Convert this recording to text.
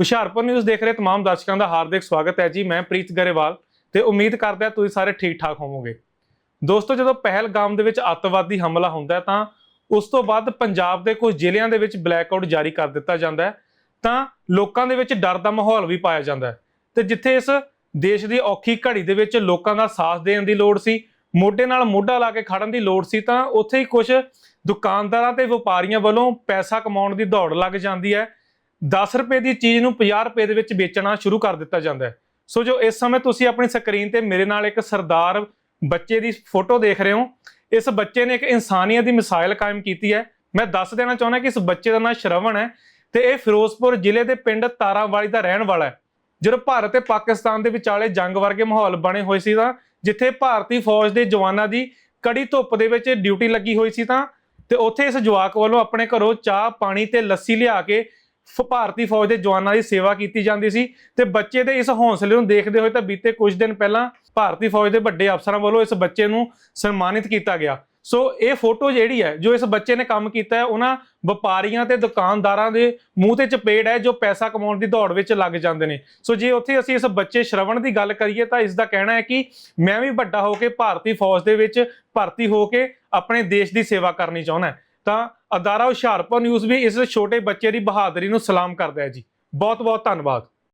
Hoshiarpur news ਦੇਖ ਰਹੇ तमाम ਦਰਸ਼ਕਾਂ ਦਾ ਹਾਰਦਿਕ ਸਵਾਗਤ ਹੈ ਜੀ ਮੈਂ ਪ੍ਰੀਤ ਗਰੇਵਾਲ ਤੇ ਉਮੀਦ ਕਰਦਾ ਤੁਸੀਂ ਸਾਰੇ ਠੀਕ ਠਾਕ ਹੋਵੋਗੇ ਦੋਸਤੋ ਜਦੋਂ ਪਹਿਲਗਾਮ ਦੇ ਵਿੱਚ ਅੱਤਵਾਦੀ ਹਮਲਾ ਹੁੰਦਾ ਹੈ ਤਾਂ ਉਸ ਤੋਂ ਬਾਅਦ ਪੰਜਾਬ ਦੇ ਕੁਝ ਜ਼ਿਲ੍ਹਿਆਂ ਦੇ ਵਿੱਚ ਬਲੈਕਆਊਟ ਜਾਰੀ ਕਰ ਦਿੱਤਾ ਜਾਂਦਾ ਹੈ ਤਾਂ ਲੋਕਾਂ ਦੇ ਵਿੱਚ ਡਰ ਦਾ ਮਾਹੌਲ ਵੀ ਪਾਇਆ ਜਾਂਦਾ ਹੈ ਤੇ ਜਿੱਥੇ ਇਸ ਦੇਸ਼ ਦੀ ਔਖੀ ਘੜੀ ਦੇ ਵਿੱਚ ਲੋਕਾਂ ਦਾ ਸਾਥ ਦੇਣ ਦੀ ਲੋੜ ਸੀ ਮੋਢੇ ਨਾਲ ਮੋਢਾ ਲਾ ਕੇ ਖੜਨ ਦੀ ਲੋੜ ਸੀ ਤਾਂ ਉੱਥੇ ਹੀ ਕੁਝ ਦੁਕਾਨਦਾਰਾਂ ਤੇ ਵਪਾਰੀਆਂ ਵੱਲੋਂ ਪੈਸਾ ਕਮਾਉਣ ਦੀ ਦੌੜ ਲੱਗ ਜਾਂਦੀ ਹੈ 10 ਰੁਪਏ ਦੀ ਚੀਜ਼ ਨੂੰ 50 ਰੁਪਏ ਦੇ ਵਿੱਚ ਵੇਚਣਾ ਸ਼ੁਰੂ ਕਰ ਦਿੱਤਾ ਜਾਂਦਾ ਹੈ। ਸੋ ਜੋ ਇਸ ਸਮੇਂ ਤੁਸੀਂ ਆਪਣੀ ਸਕਰੀਨ ਤੇ ਮੇਰੇ ਨਾਲ ਇੱਕ ਸਰਦਾਰ ਬੱਚੇ ਦੀ ਫੋਟੋ ਦੇਖ ਰਹੇ ਹੋ, ਇਸ ਬੱਚੇ ਨੇ ਇੱਕ ਇਨਸਾਨੀਅਤ ਦੀ ਮਿਸਾਲ ਕਾਇਮ ਕੀਤੀ ਹੈ। ਮੈਂ ਦੱਸ ਦੇਣਾ ਚਾਹੁੰਦਾ ਕਿ ਇਸ ਬੱਚੇ ਦਾ ਨਾਮ ਸ਼ਰਵਣ ਹੈ ਤੇ ਇਹ ਫਿਰੋਜ਼ਪੁਰ ਜ਼ਿਲ੍ਹੇ ਦੇ ਪਿੰਡ ਤਾਰਾਵਾਲੀ ਦਾ ਰਹਿਣ ਵਾਲਾ ਹੈ। ਜਦੋਂ ਭਾਰਤ ਤੇ ਪਾਕਿਸਤਾਨ ਦੇ ਵਿਚਾਲੇ ਜੰਗ ਵਰਗੇ ਮਾਹੌਲ ਬਣੇ ਹੋਏ ਸੀ ਤਾਂ ਜਿੱਥੇ ਭਾਰਤੀ ਫੌਜ ਦੇ ਜਵਾਨਾਂ ਦੀ ਕੜੀ ਧੁੱਪ ਦੇ ਵਿੱਚ ਡਿਊਟੀ ਲੱਗੀ ਹੋਈ ਸੀ ਤਾਂ ਤੇ ਉੱਥੇ ਇਸ ਜਵਾਕ ਵੱਲੋਂ ਆਪਣੇ ਘਰੋਂ ਚਾਹ, ਪਾਣੀ ਤੇ ਲੱਸੀ ਲਿਆ ਕੇ ਭਾਰਤੀ ਫੌਜ ਦੇ ਜਵਾਨਾਂ ਦੀ ਸੇਵਾ ਕੀਤੀ ਜਾਂਦੀ ਸੀ ਤੇ ਬੱਚੇ ਦੇ ਇਸ ਹੌਸਲੇ ਨੂੰ ਦੇਖਦੇ ਹੋਏ ਤਾਂ ਬੀਤੇ ਕੁਝ ਦਿਨ ਪਹਿਲਾਂ ਭਾਰਤੀ ਫੌਜ ਦੇ ਵੱਡੇ ਅਫਸਰਾਂ ਵੱਲੋਂ ਇਸ ਬੱਚੇ ਨੂੰ ਸਨਮਾਨਿਤ ਕੀਤਾ ਗਿਆ। ਸੋ ਇਹ ਫੋਟੋ ਜਿਹੜੀ ਹੈ, ਜੋ ਇਸ ਬੱਚੇ ਨੇ ਕੰਮ ਕੀਤਾ ਹੈ, ਉਹਨਾਂ ਵਪਾਰੀਆਂ ਤੇ ਦੁਕਾਨਦਾਰਾਂ ਦੇ ਮੂੰਹ ਤੇ ਚਪੇੜ ਹੈ, ਜੋ ਪੈਸਾ ਕਮਾਉਣ ਦੀ ਦੌੜ ਵਿੱਚ ਲੱਗ ਜਾਂਦੇ ਨੇ। ਸੋ ਜੇ ਉੱਥੇ ਅਸੀਂ ਇਸ ਬੱਚੇ ਸ਼ਰਵਣ ਦੀ ਗੱਲ ਕਰੀਏ ਤਾਂ ਇਸ ਦਾ ਕਹਿਣਾ ਹੈ ਕਿ ਮੈਂ ਵੀ ਵੱਡਾ ਹੋ ਕੇ ਭਾਰਤੀ ਫੌਜ ਦੇ ਵਿੱਚ ਭਰਤੀ ਹੋ ਕੇ ਆਪਣੇ ਦੇਸ਼ ਦੀ ਸੇਵਾ ਕਰਨੀ ਚਾਹੁੰਦਾ ਤਾਂ ਅਦਾਰਾ ਹੁਸ਼ਿਆਰਪੁਰ ਨਿਊਜ਼ ਵੀ ਇਸ ਛੋਟੇ ਬੱਚੇ ਦੀ ਬਹਾਦਰੀ ਨੂੰ ਸਲਾਮ ਕਰਦਾ ਹੈ ਜੀ। ਬਹੁਤ ਬਹੁਤ ਧੰਨਵਾਦ।